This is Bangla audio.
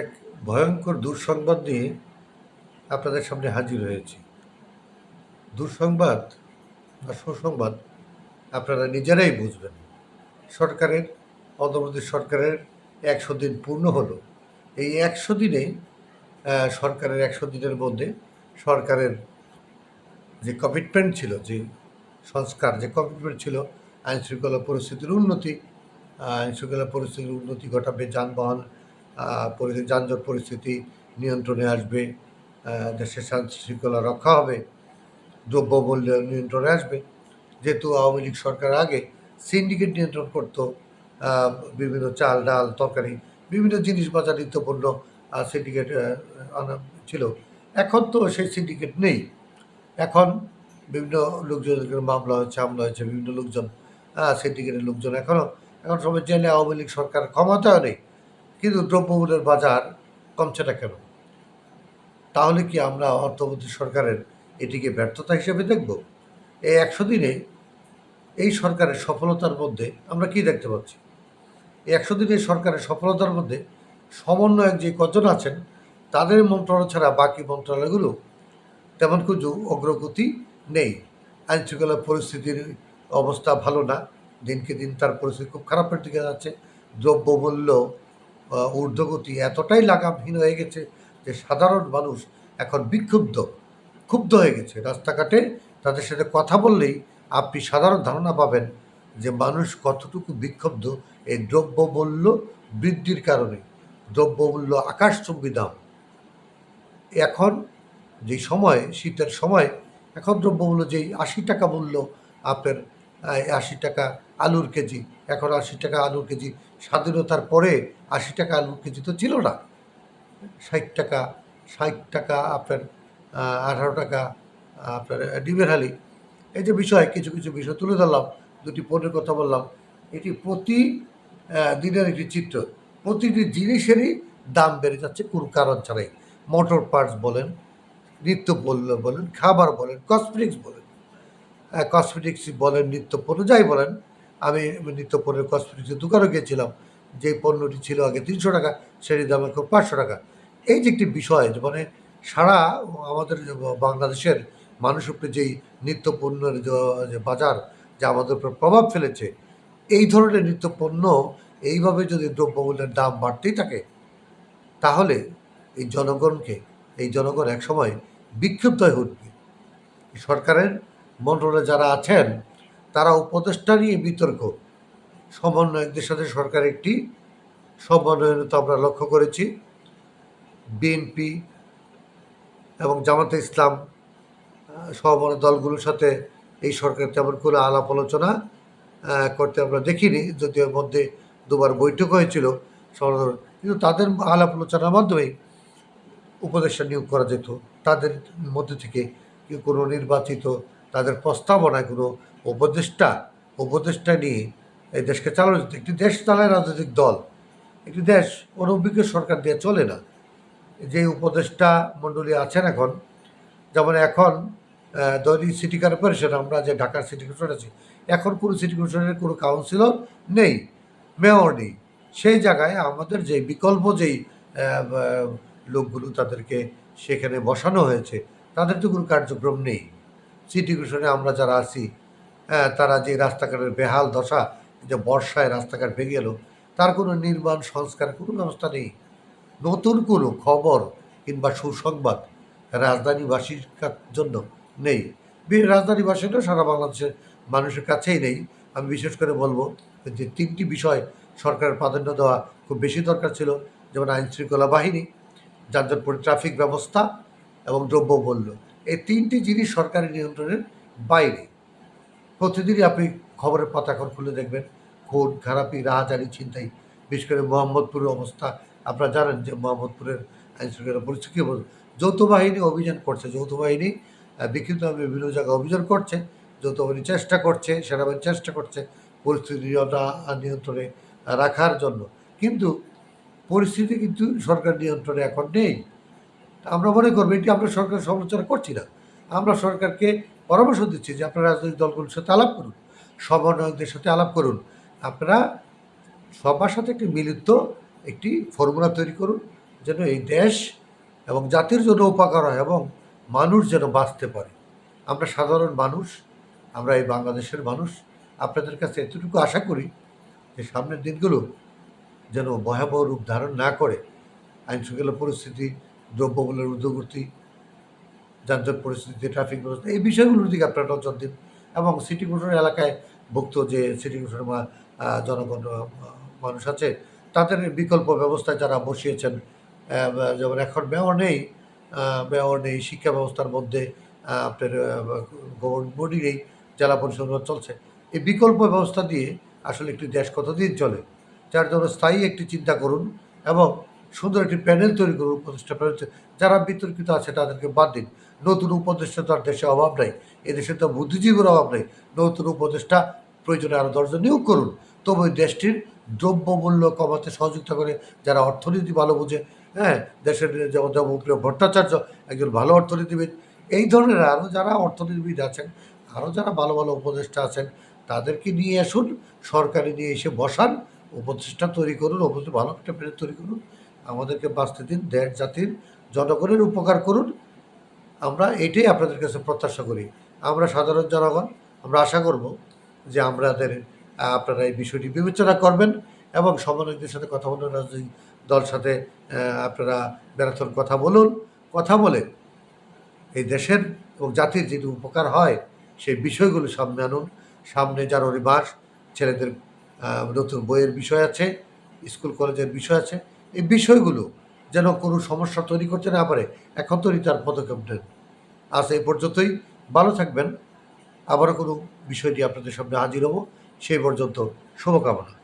এক ভয়ঙ্কর দুঃসংবাদ নিয়ে আপনাদের সামনে হাজির হয়েছি। দুঃসংবাদ বা সুসংবাদ আপনারা নিজেরাই বুঝবেন। সরকারের অন্তর্বর্তী সরকারের একশো দিন পূর্ণ হলো। এই একশো দিনে সরকারের একশো দিনের মধ্যে সরকারের যে কমিটমেন্ট ছিল, যে সংস্কার, যে কমিটমেন্ট ছিল আইন শৃঙ্খলা পরিস্থিতির উন্নতি আইন শৃঙ্খলা পরিস্থিতির উন্নতি ঘটাবে, যানবাহন যানজট পরিস্থিতি নিয়ন্ত্রণে আসবে দেশের শান্তি শৃঙ্খলা রক্ষা হবে, দ্রব্যমূল্য নিয়ন্ত্রণে আসবে। যেহেতু আওয়ামী লীগ সরকার আগে সিন্ডিকেট নিয়ন্ত্রণ করতো বিভিন্ন চাল, ডাল, তরকারি, বিভিন্ন জিনিস বাজার নিত্যপণ্য সিন্ডিকেট ছিল। এখন তো সেই সিন্ডিকেট নেই। এখন বিভিন্ন লোকজনের মামলা হয়েছে, হামলা হয়েছে, বিভিন্ন লোকজন সিন্ডিকেটের লোকজন এখনও এখন সবাই চাইলে আওয়ামী লীগ সরকার ক্ষমতাও নেই কিন্তু দ্রব্যমূল্যের বাজার কমছে না কেন? তাহলে কি আমরা অর্থমন্ত্রী সরকারের এটিকে ব্যর্থতা হিসেবে দেখব? এই একশো দিনে এই সরকারের সফলতার মধ্যে আমরা কি দেখতে পাচ্ছি? এই একশো দিনের সরকারের সফলতার মধ্যে সমন্বয়ক যে কজন আছেন, তাদের মন্ত্রণালয় ছাড়া বাকি মন্ত্রণালয়গুলো তেমন কিছু অগ্রগতি নেই। আইন শৃঙ্খলা পরিস্থিতির অবস্থা ভালো না। দিনকে দিন তার পরিস্থিতি খুব খারাপের দিকে যাচ্ছে। দ্রব্যমূল্য ঊর্ধ্বগতি এতটাই লাগামহীন হয়ে গেছে যে সাধারণ মানুষ এখন বিক্ষুব্ধ, ক্ষুব্ধ হয়ে গেছে। রাস্তাঘাটে তাদের সাথে কথা বললেই আপনি সাধারণ ধারণা পাবেন যে মানুষ কতটুকু বিক্ষুব্ধ এই দ্রব্যমূল্য বৃদ্ধির কারণে, দ্রব্যমূল্য আকাশচুম্বী দাম। এখন যে সময়, শীতের সময়, এখন দ্রব্যমূল্য যেই আশি টাকা মূল্য আপনার আশি টাকা আলুর কেজি। এখন আশি টাকা আলুর কেজি। স্বাধীনতার পরে আশি টাকা আলুর কেজি তো ছিল না। ষাট টাকা ষাট টাকা আপনার আঠারো টাকা আপনার ডিমের হালি। এই যে বিষয়, কিছু কিছু বিষয় তুলে ধরলাম। দুটি পণ্যের কথা বললাম। এটি প্রতি দিনের একটি চিত্র। প্রতিটি জিনিসেরই দাম বেড়ে যাচ্ছে কোনো কারণ ছাড়াই। মোটর পার্টস বলেন, নিত্য পণ্য বলেন, খাবার বলেন, কসমেটিক্স বলেন। কসমেটিক্স বলেন, নিত্য পণ্য, যাই বলেন, আমি নিত্য পণ্যের কসমেটিক্সের দোকানে গিয়েছিলাম। যে পণ্যটি ছিল আগে তিনশো টাকা, সেটির দাম এখন পাঁচশো টাকা। এই যে একটি বিষয় মানে সারা আমাদের বাংলাদেশের মানুষ উপরে যেই নিত্য পণ্যের যে বাজার, যা আমাদের উপর প্রভাব ফেলেছে, এই ধরনের নিত্য পণ্য এইভাবে যদি দ্রব্যমূল্যের দাম বাড়তেই থাকে, তাহলে এই জনগণকে, এই জনগণ একসময় বিক্ষুব্ধ হয়ে উঠবে। সরকারের মন্ত্রণালয়ে যারা আছেন, তারা উপদেষ্টা নিয়ে বিতর্ক। সমন্বয়কদের সাথে সরকার একটি সমন্বয়তা আমরা লক্ষ্য করেছি। বিএনপি এবং জামাতে ইসলাম সমমনা দলগুলোর সাথে এই সরকার তেমন কোনো আলাপ আলোচনা করতে আমরা দেখিনি। যদিও মধ্যে দুবার বৈঠক হয়েছিল সমালোচনা কিন্তু তাদের আলাপ আলোচনার মাধ্যমেই উপদেষ্টা নিয়োগ করা যেত। তাদের মধ্যে থেকে কোনো নির্বাচিত তাদের প্রস্তাবনায় কোনো উপদেষ্টা উপদেষ্টা নিয়ে এই দেশকে চালানো যেত একটি দেশ চালায় রাজনৈতিক দল। একটি দেশ অনভিজ্ঞ সরকার দিয়ে চলে না। যে উপদেষ্টা মণ্ডলী আছেন এখন, যেমন এখন দৈনিক সিটি কর্পোরেশন, আমরা যে ঢাকার সিটি কর্পোরেশন আছি, এখন কোনো সিটি কর্পোরেশনের কোনো কাউন্সিলর নেই, মেয়র নেই। সেই জায়গায় আমাদের যে বিকল্প যেই লোকগুলো তাদেরকে সেখানে বসানো হয়েছে, তাদের তো কোনো কার্যক্রম নেই। সিটি কর্পোরেশনে আমরা যারা আছি হ্যাঁ, তারা যে রাস্তাঘাটের বেহাল দশা যে বর্ষায় রাস্তাঘাট ভেঙে গেল তার কোনো নির্মাণ সংস্কার কোনো ব্যবস্থা নেই। নতুন কোনো খবর কিংবা সুসংবাদ রাজধানীবাসীর জন্য নেই। রাজধানীবাসীরও সারা বাংলাদেশের মানুষের কাছেই নেই। আমি বিশেষ করে বলব যে তিনটি বিষয় সরকারের প্রাধান্য দেওয়া খুব বেশি দরকার ছিল যেমন আইন শৃঙ্খলা বাহিনী যানজট পরি ট্রাফিক ব্যবস্থা এবং দ্রব্যমূল্য। এই তিনটি জিনিস সরকারি নিয়ন্ত্রণের বাইরে। প্রতিদিনই আপনি খবরের পাতা এখন খুলে দেখবেন, খুন, খারাপি, রাহাজারি, ছিনতাই, বিশেষ করে মোহাম্মদপুরের অবস্থা। আপনারা জানেন যে মোহাম্মদপুরের আইন শৃঙ্খলা পরিস্থিতি? যৌথ বাহিনী অভিযান করছে, যৌথ বাহিনী বিক্ষিপ্তভাবে বিভিন্ন জায়গায় অভিযান করছে, যৌথ বাহিনী চেষ্টা করছে, সেনাবাহিনী চেষ্টা করছে পরিস্থিতি নিয়ন্ত্রণে রাখার জন্য। কিন্তু পরিস্থিতি কিন্তু সরকার নিয়ন্ত্রণে এখন নেই। আমরা মনে করব এটি আমরা সরকার সমালোচনা করছি না। আমরা সরকারকে পরামর্শ দিচ্ছি যে আপনারা রাজনৈতিক দলগুলোর সাথে আলাপ করুন, সমন্বয়কদের সাথে আলাপ করুন। আপনারা সবার সাথে একটি মিলিত একটি ফর্মুলা তৈরি করুন, যেন এই দেশ এবং জাতির জন্য উপকার হয় এবং মানুষ যেন বাঁচতে পারে। আমরা সাধারণ মানুষ, আমরা এই বাংলাদেশের মানুষ। আপনাদের কাছে এতটুকু আশা করি যে সামনের দিনগুলো যেন ভয়াবহ রূপ ধারণ না করে আইন শৃঙ্খলা পরিস্থিতি দ্রব্যমূল্যের ঊর্ধ্বগতি, যানজট পরিস্থিতি ট্রাফিক ব্যবস্থা, এই বিষয়গুলোর দিকে আপনারা নজর দিন। এবং সিটি কর্পোরেশন এলাকায় ভুক্ত যে সিটি কর্পোরেশনের মা- জনগণ মানুষ আছে, তাদের বিকল্প ব্যবস্থায় যারা বসিয়েছেন যেমন এখন মেয়র নেই মেয়র নেই, শিক্ষা ব্যবস্থার মধ্যে আপনার গভর্নমেন্ট বডি নেই, জেলা পরিষদ চলছে। এই বিকল্প ব্যবস্থা দিয়ে আসলে একটি দেশ কতদিন চলে? যার জন্য স্থায়ী একটি চিন্তা করুন এবং সুন্দর একটি প্যানেল তৈরি করুন উপদেষ্টা প্যানেল। যারা বিতর্কিত আছে তাদেরকে বাদ দিন। নতুন উপদেষ্টা তার দেশে অভাব নাই। এদেশে তো বুদ্ধিজীবীর অভাব নেই। নতুন উপদেষ্টা প্রয়োজনে আরও দশজন নিয়োগ করুন। তবে দেশটির দ্রব্যমূল্য কমাতে সহযোগিতা করে যারা অর্থনীতি ভালো বুঝে হ্যাঁ দেশের যেমন যেমন ভট্টাচার্য, একজন ভালো অর্থনীতিবিদ, এই ধরনের আরও যারা অর্থনীতিবিদ আছেন আরও যারা ভালো ভালো উপদেষ্টা আছেন, তাদেরকে নিয়ে আসুন। সরকারি নিয়ে এসে বসান। উপদেষ্টা তৈরি করুন, উপদেষ্টা ভালো একটা তৈরি করুন। আমাদেরকে বাঁচতে দিন, দেশ, জাতির জনগণের উপকার করুন। আমরা এটাই আপনাদের কাছে প্রত্যাশা করি। আমরা সাধারণ জনগণ, আমরা আশা করব যে আমাদের, আপনারা এই বিষয়টি বিবেচনা করবেন এবং সমন্বয়কদের সাথে কথা বলুন, রাজনৈতিক দল সাথে আপনারা ম্যারাথন কথা বলুন, কথা বলে এই দেশের এবং জাতির যেটি উপকার হয়, সেই বিষয়গুলো সামনে আনুন। সামনে জানুয়ারি মাস, ছেলেদের নতুন বইয়ের বিষয় আছে, স্কুল কলেজের বিষয় আছে এই বিষয়গুলো যেন কোনো সমস্যা তৈরি করতে না পারে এখন তৈরি তার পদক্ষেপ নেন। আজ এই পর্যন্তই। ভালো থাকবেন। আবারও কোনো বিষয়টি আপনাদের সামনে হাজির হব। সেই পর্যন্ত শুভকামনা।